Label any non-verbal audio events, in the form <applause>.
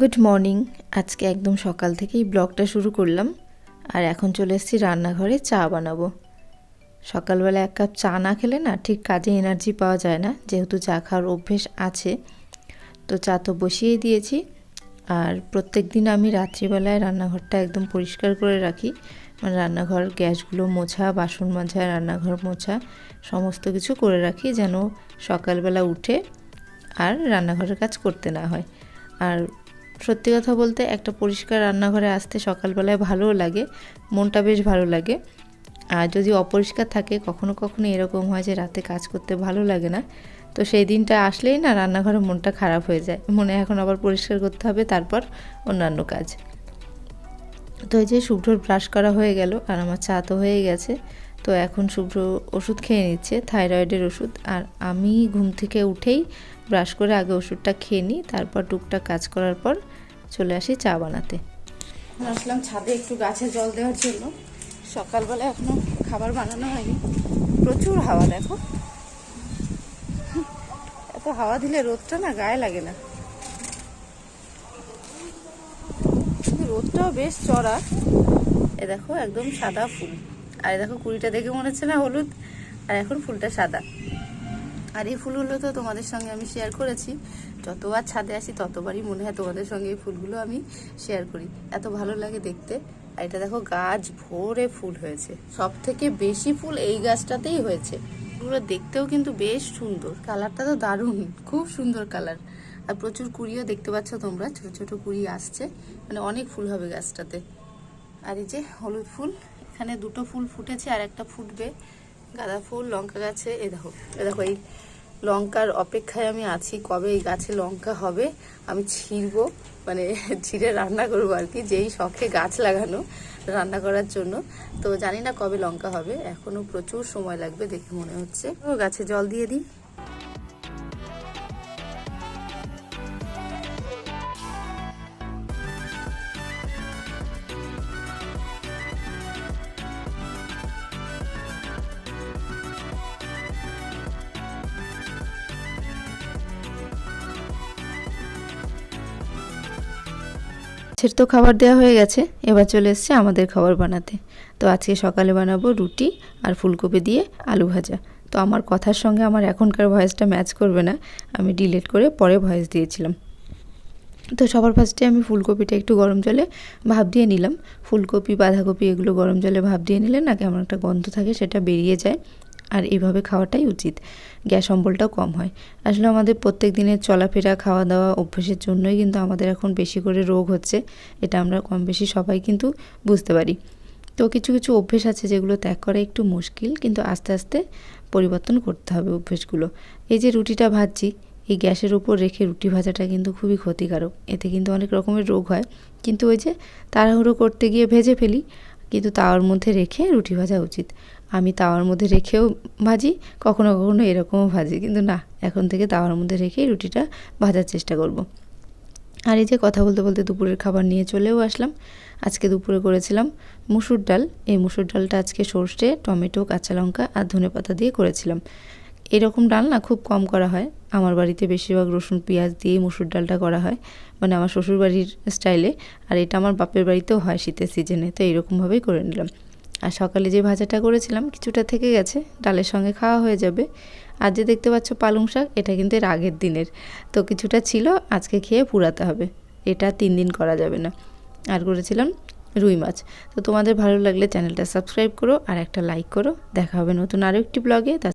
Good morning আজকে একদম সকাল থেকেই ব্লগটা শুরু করলাম। আর এখন চলে এসেছি রান্নাঘরে চা বানাবো। সকালবেলা এক কাপ চা না খেলে না ঠিক কাজে এনার্জি পাওয়া যায় না, যেহেতু চা খাওয়ার অভ্যেস আছে। তো চা তো বসিয়েই দিয়েছি। আর প্রত্যেক দিন আমি রাত্রিবেলায় রান্নাঘরটা একদম পরিষ্কার করে রাখি। মানে রান্নাঘর, গ্যাসগুলো মোছা, বাসন মাজা, রান্নাঘর মোছা, সমস্ত কিছু করে রাখি যেন সকালবেলা উঠে আর রান্নাঘরের কাজ করতে না হয়। আর সত্যি কথা বলতে একটা পরিষ্কার রান্নাঘরে আসতে সকালবেলায় ভালোও লাগে, মনটা বেশ ভালো লাগে। আর যদি অপরিষ্কার থাকে, কখনো কখনো এরকম হয় যে রাতে কাজ করতে ভালো লাগে না। তো সেই দিনটা আসলেই না রান্নাঘরে মনটা খারাপ হয়ে যায়। মনে এখন আবার পরিষ্কার করতে হবে, তারপর অন্যান্য কাজ। তো এই যে শুভ্রর ব্রাশ করা হয়ে গেল, আর আমার চা তো হয়ে গেছে। তো এখন শুভ্র ওষুধ খেয়ে নিচ্ছে, থাইরয়েডের ওষুধ। আর আমি ঘুম থেকে উঠেই ব্রাশ করে আগে ওষুধটা খেয়ে নিই, তারপর টুকটাক কাজ করার পর চলে আসি চা বানাতে। আসলাম ছাদে একটু গাছে জল দেওয়ার জন্য। সকালবেলা এখনও খাবার বানানো হয়নি। প্রচুর হাওয়া, দেখো। এত হাওয়া দিলে রোদটা না গায়ে লাগে না। রোদটাও বেশ চড়া। এ দেখো, একদম সাদা ফুল। আর দেখো কুড়িটা দেখে মনে হচ্ছে না হলুদ, আর এখন ফুলটা সাদা। আর এই ফুলগুলো তো তোমাদের সঙ্গে আমি শেয়ার করেছি। যতবার ছাদে আসি, ততবারই মনে হয় তোমাদের সঙ্গে এই ফুলগুলো আমি শেয়ার করি। এত ভালো লাগে দেখতে। আর এটা দেখো গাছ ভরে ফুল হয়েছে। সব থেকে বেশি ফুল এই গাছটাতেই হয়েছে। ফুলগুলো দেখতেও কিন্তু বেশ সুন্দর। কালারটা তো দারুণ। খুব সুন্দর কালার। আর প্রচুর কুড়িও দেখতে পাচ্ছ তোমরা। ছোট ছোট কুড়ি আসছে। মানে অনেক ফুল হবে গাছটাতে। আর এই যে হলুদ ফুল। এখানে দুটো ফুল ফুটেছে আর একটা ফুটবে। গাঁদা ফুল, লঙ্কা গাছে, এ দেখো এ দেখো এই লঙ্কার অপেক্ষায় আমি আছি কবে এই গাছে লঙ্কা হবে। আমি ছিঁড়বো মানে <laughs> ছিঁড়ে রান্না করব আর কি, যেই শখে গাছ লাগানো রান্না করার জন্য। তো জানি না কবে লঙ্কা হবে, এখনও প্রচুর সময় লাগবে দেখে মনে হচ্ছে। গাছে জল দিয়ে দিই। ছেড়ে তো খাবার দেওয়া হয়ে গেছে, এবার চলে এসছে আমাদের খাবার বানাতে। তো আজকে সকালে বানাবো রুটি আর ফুলকপি দিয়ে আলু ভাজা। তো আমার কথার সঙ্গে আমার এখনকার ভয়েসটা ম্যাচ করবে না, আমি ডিলিট করে পরে ভয়েস দিয়েছিলাম। তো সবার ফার্স্টে আমি ফুলকপিটা একটু গরম জলে ভাপ দিয়ে নিলাম। ফুলকপি, বাঁধাকপি এগুলো গরম জলে ভাপ দিয়ে নিলে না কেমন একটা গন্ধ থাকে, সেটা বেরিয়ে যায়। আর এইভাবে খাওয়াটাই উচিত। গ্যাস অম্বলটাও কম হয়। আসলে আমাদের প্রত্যেক দিনের চলাফেরা খাওয়া দাওয়া অভ্যেসের জন্যই কিন্তু আমাদের এখন বেশি করে রোগ হচ্ছে। এটা আমরা কম বেশি সবাই কিন্তু বুঝতে পারি। তো কিছু কিছু অভ্যেস আছে যেগুলো ত্যাগ করা একটু মুশকিল, কিন্তু আস্তে আস্তে পরিবর্তন করতে হবে অভ্যেসগুলো। এই যে রুটিটা ভাজছি, এই গ্যাসের উপর রেখে রুটি ভাজাটা কিন্তু খুবই ক্ষতিকারক। এতে কিন্তু অনেক রকমের রোগ হয়। কিন্তু ওই যে তাড়াহুড়ো করতে গিয়ে ভেজে ফেলি, কিন্তু তাওয়ার মধ্যে রেখে রুটি ভাজা উচিত। আমি তাওয়ার মধ্যে রেখেও ভাজি, কখনো কখনো এরকমও ভাজি। কিন্তু না, এখন থেকে তাওয়ার মধ্যে রেখেই রুটিটা ভাজার চেষ্টা করব। আর এই যে কথা বলতে বলতে দুপুরের খাবার নিয়ে চলেও আসলাম। আজকে দুপুরে করেছিলাম মুসুর ডাল। এই মুসুর ডালটা আজকে সর্ষে, টমেটো, কাঁচা লঙ্কা আর ধনে পাতা দিয়ে করেছিলাম। এরকম ডাল না খুব কম করা হয়। আমার বাড়িতে বেশিরভাগ রসুন, পেঁয়াজ দিয়েই মুসুর ডালটা করা হয়। মানে আমার শ্বশুরবাড়ির স্টাইলে। আর এটা আমার বাপের বাড়িতেও হয় শীতের সিজনে, তো এইরকমভাবেই করে নিলাম। আর সকালে যে ভাজাটা করেছিলাম, কিছুটা থেকে গেছে, ডালের সঙ্গে খাওয়া হয়ে যাবে। আর যে দেখতে পাচ্ছ পালং শাক, এটা কিন্তু এর আগের দিনের। তো কিছুটা ছিল, আজকে খেয়ে পুরাতে হবে। এটা তিন দিন করা যাবে না। আর করেছিলাম রুই মাছ। তো তোমাদের ভালো লাগলে চ্যানেলটা সাবস্ক্রাইব করো আর একটা লাইক করো। দেখা হবে নতুন আরও একটি ব্লগে।